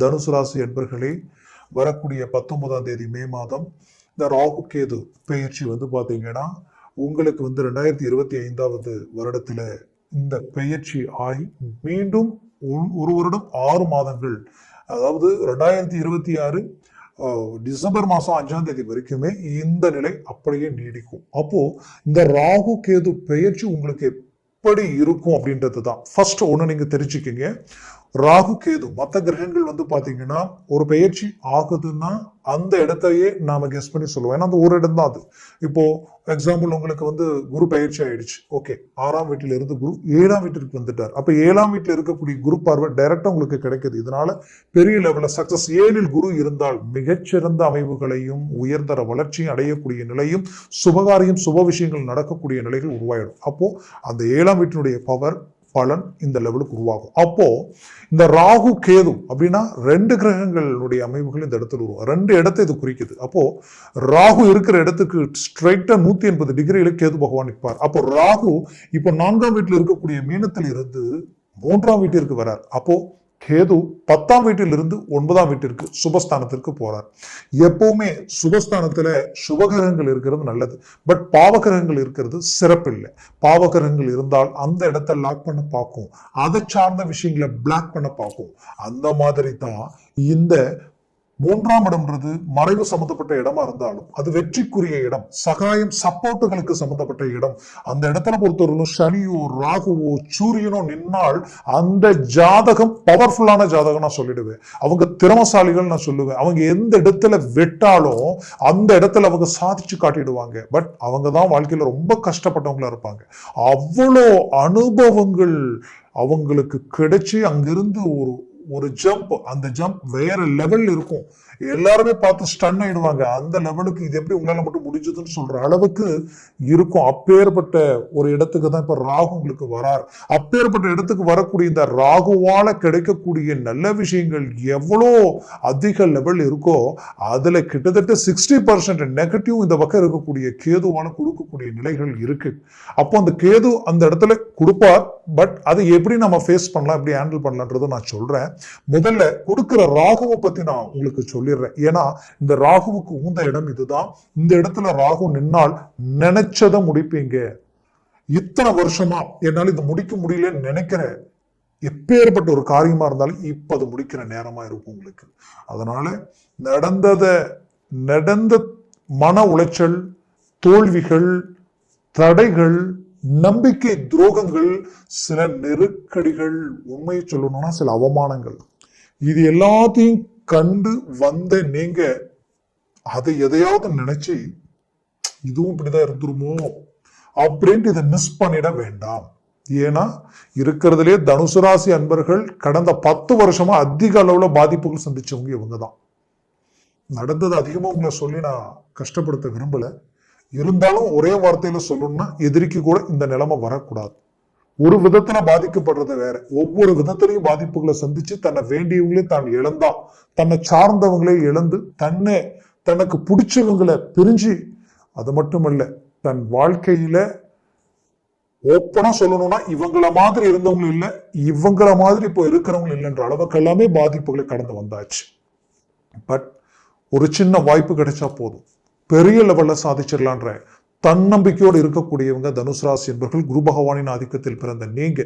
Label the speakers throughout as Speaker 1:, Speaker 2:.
Speaker 1: தனுசு ராசி என்பர்களே வரக்கூடிய பத்தொன்பதாம் தேதி மே மாதம் இந்த ராகு கேது பெயர்ச்சி வந்து பார்த்தீங்கன்னா உங்களுக்கு வந்து ரெண்டாயிரத்தி இருபத்தி ஐந்தாவது வருடத்தில் இந்த பெயர்ச்சி ஆகி மீண்டும் ஒரு வருடம் ஆறு மாதங்கள் அதாவது ரெண்டாயிரத்தி இருபத்தி ஆறு டிசம்பர் மாதம் அஞ்சாம் தேதி வரைக்குமே இந்த நிலை அப்படியே நீடிக்கும். அப்போ இந்த ராகு கேது பெயர்ச்சி உங்களுக்கு எப்படி இருக்கும் அப்படின்றது தான் ஃபர்ஸ்ட் ஒன்று நீங்கள் தெரிஞ்சுக்கிங்க. ராகு கேது மற்ற கிரகங்கள் வந்து பார்த்தீங்கன்னா ஒரு பெயர்ச்சி ஆகுதுன்னா அந்த இடத்தையே நாம கெஸ் பண்ணி சொல்லுவோம். ஏன்னா அந்த ஒரு இடம் தான் அது. இப்போ எக்ஸாம்பிள் உங்களுக்கு வந்து குரு பயிற்சி ஆயிடுச்சு. ஓகே ஆறாம் வீட்டில இருந்து குரு ஏழாம் வீட்டிற்கு வந்துட்டார். அப்ப ஏழாம் வீட்டில் இருக்கக்கூடிய குரு பார்வை டைரக்டா உங்களுக்கு கிடைக்குது. இதனால பெரிய லெவலில் சக்சஸ் ஏழில் குரு இருந்தால் மிகச்சிறந்த அமைவுகளையும் உயர்தர வளர்ச்சியும் அடையக்கூடிய நிலையும் சுபகாரியம் சுப விஷயங்கள் நடக்கக்கூடிய நிலைகள் உருவாயிடும். அப்போ அந்த ஏழாம் வீட்டினுடைய பவர் பலன் இந்த லெவலுக்கு உருவாகும். அப்போ இந்த ராகு கேது அப்படின்னா ரெண்டு கிரகங்களுடைய அமைவுகள் இந்த இடத்துல உருவாகும் ரெண்டு இடத்தை இது குறிக்குது. அப்போ ராகு இருக்கிற இடத்துக்கு ஸ்ட்ரைட்டா நூத்தி எண்பது டிகிரியில கேது பகவான் நிற்பார். அப்போ ராகு இப்போ நான்காம் வீட்டில் இருக்கக்கூடிய மீனத்தில் இருந்து மூன்றாம் வீட்டிற்கு வரார். அப்போ கேது பத்தாம் வீட்டிலிருந்து ஒன்பதாம் வீட்டிற்கு சுபஸ்தானத்திற்கு போறார். எப்பவுமே சுபஸ்தானத்துல சுபகிரகங்கள் இருக்கிறது நல்லது. பட் பாவகிரகங்கள் இருக்கிறது சிறப்பில்லை. பாவகிரகங்கள் இருந்தால் அந்த இடத்த லாக் பண்ண பார்க்கும். அதை சார்ந்த விஷயங்களை பிளாக் பண்ண பார்க்கும். அந்த மாதிரி தான் இந்த மூன்றாம் இடம்ன்றது மறைவு சம்பந்தப்பட்ட இடமா இருந்தாலும் அது வெற்றிக்குரிய இடம் சகாயம் சப்போர்ட்டுகளுக்கு சம்பந்தப்பட்ட இடம். அந்த இடத்துல பொறுத்தவரையிலும் சனியோ ராகுவோ சூரியனோ நின்னால் அந்த ஜாதகம் பவர்ஃபுல்லான ஜாதகம் நான் சொல்லிடுவேன். அவங்க திறமசாலிகள் நான் சொல்லுவேன். அவங்க எந்த இடத்துல வெட்டாலும் அந்த இடத்துல அவங்க சாதிச்சு காட்டிடுவாங்க. பட் அவங்க தான் வாழ்க்கையில ரொம்ப கஷ்டப்பட்டவங்களா இருப்பாங்க. அவ்வளோ அனுபவங்கள் அவங்களுக்கு கிடைச்சி அங்கிருந்து ஒரு ஒரு ஜம்ப் அந்த ஜம்ப் வேற லெவல் இருக்கும். எல்லாருமே பார்த்து ஸ்டன் ஆயிடுவாங்க. அந்த லெவலுக்கு இது எப்படி உங்களால் மட்டும் முடிஞ்சதுன்னு சொல்ற அளவுக்கு இருக்கும். அப்பேற்பட்ட ஒரு இடத்துக்கு தான் இப்ப ராகு உங்களுக்கு வரார். அப்பேற்பட்ட இடத்துக்கு வரக்கூடிய இந்த ராகுவால கிடைக்கக்கூடிய நல்ல விஷயங்கள் எவ்வளோ அதிக லெவல் இருக்கோ அதுல கிட்டத்தட்ட சிக்ஸ்டி பர்சன்ட் நெகட்டிவ் இந்த பக்கம் இருக்கக்கூடிய கேதுவான கொடுக்கக்கூடிய நிலைகள் இருக்கு. அப்போ அந்த கேது அந்த இடத்துல கொடுப்பார். பட் அதை எப்படி நம்ம ஃபேஸ் பண்ணலாம் எப்படி ஹேண்டில் பண்ணலான்றதை நான் சொல்றேன். முதல்ல கொடுக்கிற ராகுவை பத்தி நான் உங்களுக்கு சொல்லிடுறேன். ஏன்னா இந்த ராகுவுக்கு உந்த இடம் இதுதான். இந்த இடத்துல ராகு நின்னால் நினைச்சதை முடிப்பீங்க. இத்தனை வருஷமா என்னால இது முடிக்க முடியலன்னு நினைக்கிறேன். எப்பேற்பட்ட ஒரு காரியமா இருந்தாலும் இப்ப அது முடிக்கிற நேரமா இருக்கும் உங்களுக்கு. அதனால நடந்தத நடந்த மன உளைச்சல் தோல்விகள் தடைகள் நம்பிக்கை துரோகங்கள் சில நெருக்கடிகள் உண்மையை சொல்லணும்னா சில அவமானங்கள். இது எல்லாத்தையும் கண்டு வந்த நீங்க அதை எதையாவது நினைச்சு இதுவும் இப்படிதான் இருந்துருமோ? அப்படின்ட்டு இதை மிஸ் பண்ணிட வேண்டாம். ஏன்னா இருக்கிறதுலே தனுசு ராசி அன்பர்கள் கடந்த பத்து வருஷமா அதிக அளவுல பாதிப்புகள் சந்திச்சவங்க இவங்க தான் நடந்தது அதிகமா உங்களை சொல்லி நான் கஷ்டப்படுத்த விரும்பலை. இருந்தாலும் ஒரே வார்த்தையில சொல்லணும்னா எதிரிக்கு கூட இந்த நிலைமை வரக்கூடாது. ஒரு விதத்துல பாதிக்கப்படுறது வேற. ஒவ்வொரு விதத்திலையும் பாதிப்புகளை சந்திச்சு தன்னை வேண்டியவங்களே தான் இழந்தா தன்னை சார்ந்தவங்களே இழந்து தன்னை தனக்கு பிடிச்சவங்களை பிரிஞ்சு அது மட்டுமல்ல தன் வாழ்க்கையில ஓப்பனா சொல்லணும்னா இவங்கள மாதிரி இருந்தவங்க இல்ல இவங்கள மாதிரி இப்போ இருக்கிறவங்க இல்லைன்ற அளவுக்கு எல்லாமே பாதிப்புகளை கடந்து வந்தாச்சு. பட் ஒரு சின்ன வாய்ப்பு கிடைச்சா போதும். பெரிய லெவலில் சாதிச்சிடலான்ற தன்னம்பிக்கையோடு இருக்கக்கூடியவங்க தனுசு ராசி என்பவர்கள் குரு பகவானின் ஆதிக்கத்தில் பிறந்த நீங்க.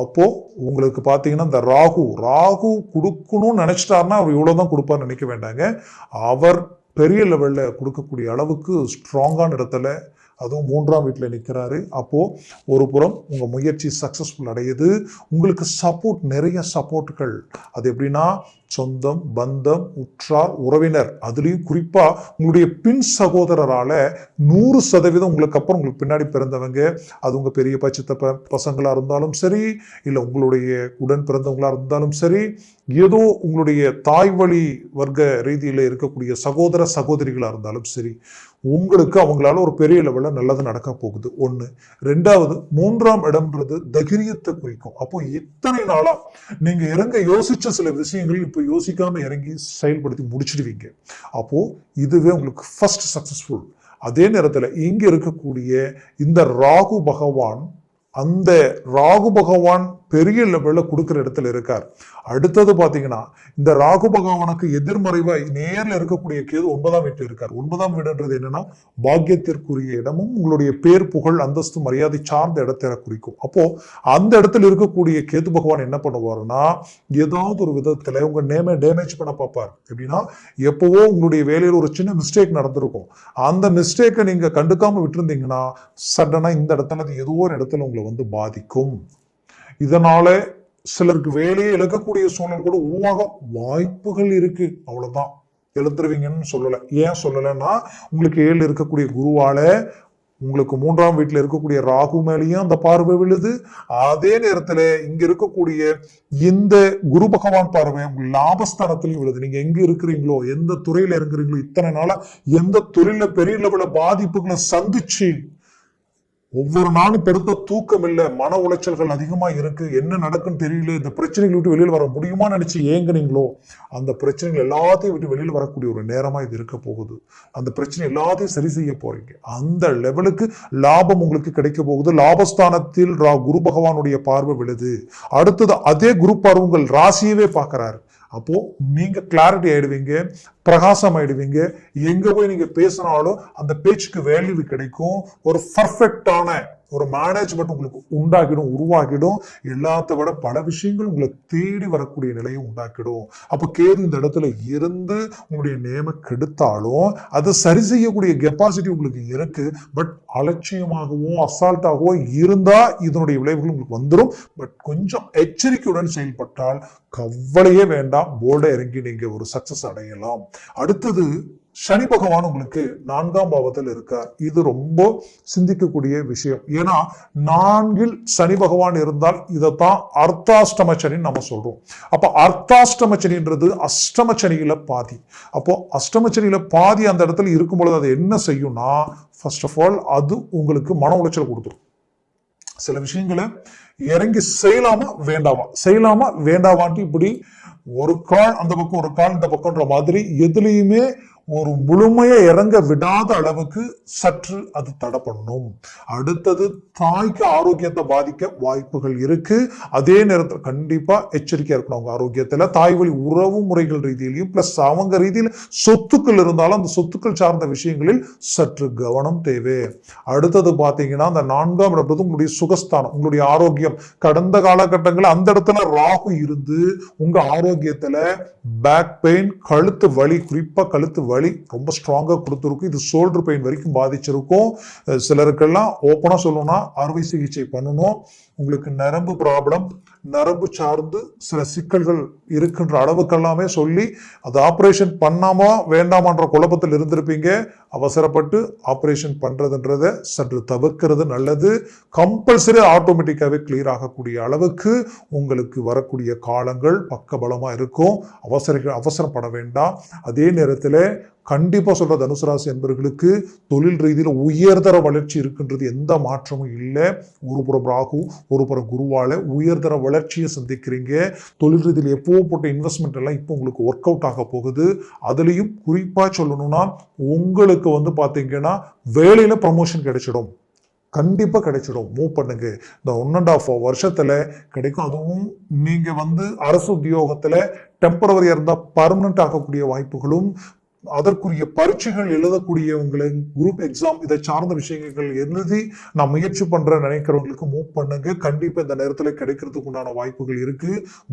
Speaker 1: அப்போது உங்களுக்கு பார்த்தீங்கன்னா இந்த ராகு ராகு கொடுக்கணும்னு நினச்சிட்டாருன்னா அவர் இவ்வளோ தான் கொடுப்பார்னு நினைக்க வேண்டாங்க. அவர் பெரிய லெவலில் கொடுக்கக்கூடிய அளவுக்கு ஸ்ட்ராங்கான இடத்துல அதுவும் மூன்றாம் வீட்டில் நிற்கிறாரு. அப்போது ஒரு புறம் உங்கள் முயற்சி சக்சஸ்ஃபுல் அடையுது. உங்களுக்கு சப்போர்ட் நிறைய சப்போர்ட்டுகள் அது எப்படின்னா சொந்தம் பந்தம் உற்றார் உறவினர். அதுலேயும் குறிப்பாக உங்களுடைய பின் சகோதரரால் நூறு சதவீதம் உங்களுக்கு அப்புறம் உங்களுக்கு பின்னாடி பிறந்தவங்க. அது உங்கள் பெரிய பச்சத்த பசங்களாக இருந்தாலும் சரி இல்லை உங்களுடைய உடன் பிறந்தவங்களாக இருந்தாலும் சரி ஏதோ உங்களுடைய தாய் வழி வர்க்க ரீதியில் இருக்கக்கூடிய சகோதர சகோதரிகளாக இருந்தாலும் சரி உங்களுக்கு அவங்களால ஒரு பெரிய லெவலில் நல்லது நடக்க போகுது. ஒன்று ரெண்டாவது மூன்றாம் இடம்ன்றது தைரியத்தை குறிக்கும். அப்போ இத்தனை நாளாக நீங்கள் இறங்க யோசிச்ச சில விஷயங்கள் இப்போ யோசிக்காம இறங்கி செயல்படுத்தி முடிச்சிடுவீங்க. அப்போது இதுவே உங்களுக்கு ஃபர்ஸ்ட் சக்ஸஸ்ஃபுல் அதே நேரத்தில் இங்கே இருக்கக்கூடிய இந்த ராகு பகவான் அந்த ராகு பகவான் பெரிய லெவலில் கொடுக்குற இடத்துல இருக்கார். அடுத்தது பார்த்தீங்கன்னா இந்த ராகு பகவானுக்கு எதிர்மறைவாய் நேரில் இருக்கக்கூடிய கேது ஒன்பதாம் வீட்டில் இருக்கார். ஒன்பதாம் வீடுன்றது என்னன்னா பாக்கியத்திற்குரிய இடமும் உங்களுடைய பேர் புகழ் அந்தஸ்து மரியாதை சார்ந்த இடத்தை குறிக்கும். அப்போ அந்த இடத்துல இருக்கக்கூடிய கேது பகவான் என்ன பண்ணுவாருன்னா ஏதாவது ஒரு விதத்தில் உங்க நேமை டேமேஜ் பண்ண பார்ப்பார். எப்படின்னா எப்பவோ உங்களுடைய வேலையில் ஒரு சின்ன மிஸ்டேக் நடந்திருக்கும். அந்த மிஸ்டேக்கை நீங்க கண்டுக்காம விட்டுருந்தீங்கன்னா சடனாக இந்த இடத்துல அது ஏதோ ஒரு இடத்துல உங்களை வந்து பாதிக்கும். இதனால சிலருக்கு வேலையை இழக்கக்கூடிய சூழல் கூட உருவாக வாய்ப்புகள் இருக்கு. அவ்வளவுதான். எழுந்துருவீங்கன்னு சொல்லலை. ஏன் சொல்லலைன்னா உங்களுக்கு ஏழு இருக்கக்கூடிய குருவால உங்களுக்கு மூன்றாம் வீட்டில் இருக்கக்கூடிய ராகு மேலேயும் அந்த பார்வை விழுது. அதே நேரத்தில் இங்க இருக்கக்கூடிய இந்த குரு பகவான் பார்வை உங்க லாபஸ்தானத்திலையும் விழுது. நீங்க எங்க இருக்கிறீங்களோ எந்த துறையில இருக்கிறீங்களோ இத்தனை நாளா எந்த துறையில பெரிய லெவல பாதிப்புகளை சந்திச்சு ஒவ்வொரு நாளும் பெருத்த தூக்கம் இல்லை மன உளைச்சல்கள் அதிகமா இருக்கு. என்ன நடக்குன்னு தெரியல. இந்த பிரச்சனைகளை விட்டு வெளியில் வர முடியுமா நினைச்சு ஏங்குனீங்களோ அந்த பிரச்சனைகள் எல்லாத்தையும் விட்டு வெளியில் வரக்கூடிய ஒரு நேரமா இது இருக்க போகுது. அந்த பிரச்சனை எல்லாத்தையும் சரி செய்ய போறீங்க. அந்த லெவலுக்கு லாபம் உங்களுக்கு கிடைக்க போகுது. லாபஸ்தானத்தில் ரா- குரு பகவானுடைய பார்வை விழுது. அடுத்தது அதே குரு பார்வை உங்கள் ராசியவே பார்க்குறாரு. அப்போது நீங்கள் கிளாரிட்டி ஆகிடுவீங்க பிரகாசம் ஆயிடுவீங்க எங்கே போய் நீங்கள் பேசினாலும் அந்த பேச்சுக்கு வேல்யூ கிடைக்கும். ஒரு பர்ஃபெக்டான ஒரு மேனேஜ்மெண்ட் உங்களுக்கு உண்டாக்கிடும் உருவாக்கிடும். எல்லாத்த விட பல விஷயங்கள் உங்களை தேடி வரக்கூடிய நிலையை உண்டாக்கிடும். அப்போ கேது இந்த இடத்துல இருந்து உங்களுடைய நேம கெடுத்தாலும் அதை சரி செய்யக்கூடிய கெப்பாசிட்டி உங்களுக்கு இருக்கு. பட் அலட்சியமாகவோ அசால்ட்டாகவோ இருந்தால் இதனுடைய விளைவுகள் உங்களுக்கு வந்துடும் பட் கொஞ்சம் எச்சரிக்கையுடன் செயல்பட்டால் கவலையே வேண்டாம். போர்டை இறங்கி நீங்கள் ஒரு சக்ஸஸ் அடையலாம். அடுத்தது சனி பகவான் உங்களுக்கு நான்காம் பாவத்தில் இருக்கார். இது ரொம்ப சிந்திக்கக்கூடிய விஷயம். ஏன்னா நான்கில் சனி பகவான் இருந்தால் இதைத்தான் அர்த்தாஷ்டம சனின்னு நம்ம சொல்றோம். அப்போ அர்த்தாஷ்டம சனின்றது அஷ்டம சனியில பாதி. அப்போ அஷ்டம சனியில பாதி அந்த இடத்துல இருக்கும் பொழுது அது என்ன செய்யும்னா ஃபர்ஸ்ட் ஆஃப் ஆல் அது உங்களுக்கு மன உளைச்சல் கொடுத்துரும். சில விஷயங்களை இறங்கி செய்யலாமா வேண்டாமா? செய்யலாமா வேண்டாமான்ட்டு இப்படி ஒரு கால் அந்த பக்கம் ஒரு கால் இந்த பக்கம்ன்ற மாதிரி எதுலையுமே ஒரு முழுமையை இறங்க விடாத அளவுக்கு சற்று அது தடை பண்ணும் அடுத்தது தாய்க்கு ஆரோக்கியத்தை பாதிக்க வாய்ப்புகள் இருக்கு. அதே நேரத்தில் கண்டிப்பா எச்சரிக்கையா இருக்கணும் அவங்க ஆரோக்கியத்துல. தாய் வழி உறவு முறைகள் ரீதியிலையும் பிளஸ் அவங்க ரீதியில் சொத்துக்கள் இருந்தாலும் அந்த சொத்துக்கள் சார்ந்த விஷயங்களில் சற்று கவனம் தேவை. அடுத்தது பாத்தீங்கன்னா அந்த நான்காம் இடத்துல உங்களுடைய சுகஸ்தானம் உங்களுடைய ஆரோக்கியம். கடந்த காலகட்டங்களில் அந்த இடத்துல ராகு இருந்து உங்க ஆரோக்கியத்துல பேக் பெயின் கழுத்து வலி குறிப்பா கழுத்து வலி ரொம்ப ஸ்ட்ராங்காக கொடுத்துருக்கும். இது ஷோல்டர் பெயின் வரைக்கும் பாதிச்சிருக்கும். சிலருக்கெல்லாம் ஓப்பனாக சொல்லணும்னா அறுவை சிகிச்சை பண்ணணும். உங்களுக்கு நரம்பு ப்ராப்ளம் நரம்பு சார்ந்து சில சிக்கல்கள் இருக்கின்ற அளவுக்கெல்லாமே சொல்லி அது ஆப்ரேஷன் பண்ணாமா வேண்டாமான்ற குழப்பத்தில் இருந்திருப்பீங்க. அவசரப்பட்டு ஆப்ரேஷன் பண்ணுறதுன்றதை சற்று தவிர்க்கிறது நல்லது. கம்பல்சரி ஆட்டோமேட்டிக்காகவே கிளியர் ஆகக்கூடிய அளவுக்கு உங்களுக்கு வரக்கூடிய காலங்கள் பக்கபலமாக இருக்கும். அவசர அவசரப்பட வேண்டாம். அதே நேரத்தில் கண்டிப்பாக சொல்கிற தனுசு என்பவர்களுக்கு தொழில் ரீதியில் உயர்தர வளர்ச்சி இருக்கின்றது எந்த மாற்றமும் இல்லை. ஒரு புறம் ராகு ஒரு புறம் குருவால் உயர்தர வளர்ச்சியை சந்திக்கிறீங்க. தொழில் ரீதியில் எப்போ போட்ட இன்வெஸ்ட்மெண்ட் எல்லாம் இப்போ உங்களுக்கு ஒர்க் அவுட் ஆக போகுது. அதுலேயும் குறிப்பாக சொல்லணும்னா உங்களுக்கு வந்து பார்த்தீங்கன்னா வேலையில் ப்ரமோஷன் கிடைச்சிடும். கண்டிப்பாக கிடைச்சிடும். மூவ் பண்ணுங்க. இந்த ஒன் அண்ட் ஆஃப் வருஷத்தில் கிடைக்கும். அதுவும் நீங்கள் வந்து அரசு உத்தியோகத்தில் டெம்பரவரியாக இருந்தால் பர்மனெண்ட் ஆகக்கூடிய வாய்ப்புகளும் அதற்குரிய பரீட்சைகள் எழுதக்கூடியவங்களை குரூப் எக்ஸாம் இதை சார்ந்த விஷயங்கள் எழுதி நான் முயற்சி பண்ற நினைக்கிறவங்களுக்கு மூவ் பண்ணுங்க. கண்டிப்பா இந்த நேரத்தில் கிடைக்கிறதுக்கு உண்டான வாய்ப்புகள் இருக்கு.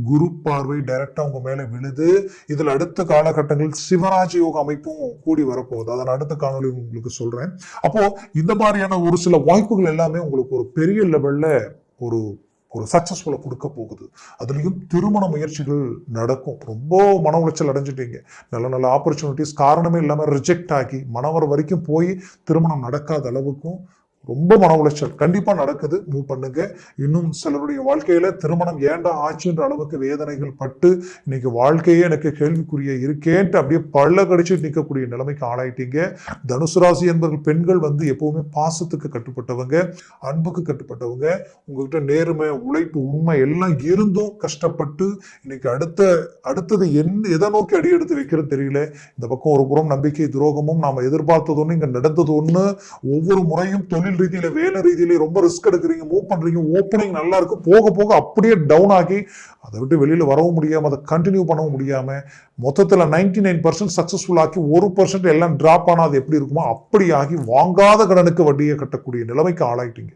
Speaker 1: குரு பார்வை டைரக்டா உங்க மேல விழுது. இதுல அடுத்த காலகட்டங்களில் சிவராஜ யோக அமைப்பும் கூடி வரப்போகுது. அதன் அடுத்த காணொலி உங்களுக்கு சொல்றேன். அப்போ இந்த மாதிரியான ஒரு சில வாய்ப்புகள் எல்லாமே உங்களுக்கு ஒரு பெரிய லெவல்ல ஒரு ஒரு சக்ஸஸ்ஃபுல்லாக கொடுக்க போகுது. அதுலேயும் திருமண முயற்சிகள் நடக்கும். ரொம்ப மன உளைச்சல் அடைஞ்சிட்டீங்க. நல்ல நல்ல ஆப்பர்ச்சுனிட்டிஸ் காரணமே இல்லாமல் ரிஜெக்ட் ஆகி மனவர் வரைக்கும் போய் திருமணம் நடக்காத அளவுக்கும் ரொம்ப மன உளைச்சல். கண்டிப்பா நடக்குது. மூவ் பண்ணுங்க. இன்னும் சிலருடைய வாழ்க்கையில திருமணம் ஏண்டா ஆச்சுன்ற அளவுக்கு வேதனைகள் பட்டு இன்னைக்கு வாழ்க்கையே எனக்கு கேள்விக்குரிய இருக்கேன்ட்டு அப்படியே பள்ள கடிச்சு நிற்கக்கூடிய நிலைமைக்கு ஆளாயிட்டீங்க. தனுசு ராசி என்பவர்கள் பெண்கள் வந்து எப்பவுமே பாசத்துக்கு கட்டுப்பட்டவங்க அன்புக்கு கட்டுப்பட்டவங்க. உங்ககிட்ட நேர்மை உழைப்பு உண்மை எல்லாம் இருந்தும் கஷ்டப்பட்டு இன்னைக்கு அடுத்த அடுத்தது என்ன எதை நோக்கி அடி எடுத்து வைக்கிறது தெரியல. இந்த பக்கம் ஒரு புறம் நம்பிக்கை துரோகமும் நாம எதிர்பார்த்தது ஒன்று இங்க நடந்தது ஒன்று ஒவ்வொரு முறையும் தொழில் தொழில் ரீதியில வேலை ரீதியில ரொம்ப ரிஸ்க் எடுக்கிறீங்க மூவ் பண்றீங்க ஓப்பனிங் நல்லா இருக்கு போக போக அப்படியே டவுன் ஆகி அதை விட்டு வெளியில வரவும் முடியாம அதை கண்டினியூ பண்ணவும் முடியாம மொத்தத்துல நைன்டி நைன் பர்சன்ட் சக்சஸ்ஃபுல் ஆக்கி ஒரு பர்சன்ட் எல்லாம் டிராப் ஆனா அது எப்படி இருக்குமோ அப்படி ஆகி வாங்காத கடனுக்கு வட்டியை கட்டக்கூடிய நிலைமைக்கு ஆளாயிட்டீங்க.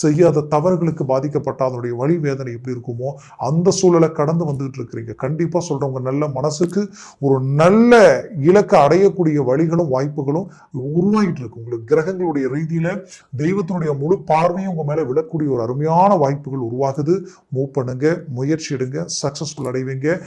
Speaker 1: செய்யாத தவறுகளுக்கு பாதிக்கப்பட்ட அதனுடைய வழி வேதனை எப்படி இருக்குமோ அந்த சூழலை கடந்து வந்துகிட்டு இருக்கிறீங்க. கண்டிப்பா சொல்றவங்க நல்ல மனசுக்கு ஒரு நல்ல இலக்கை அடையக்கூடிய வழிகளும் வாய்ப்புகளும் உருவாகிட்டு இருக்கு. உங்களுக்கு கிரகங்களுடைய ரீதியில தெய்வத்தினுடைய முழு பார்வையும் உங்கள் மேலே விழக்கூடிய ஒரு அருமையான வாய்ப்புகள் உருவாகுது. மூவ் பண்ணுங்க முயற்சி எடுங்க சக்ஸஸ்ஃபுல் அடைவீங்க.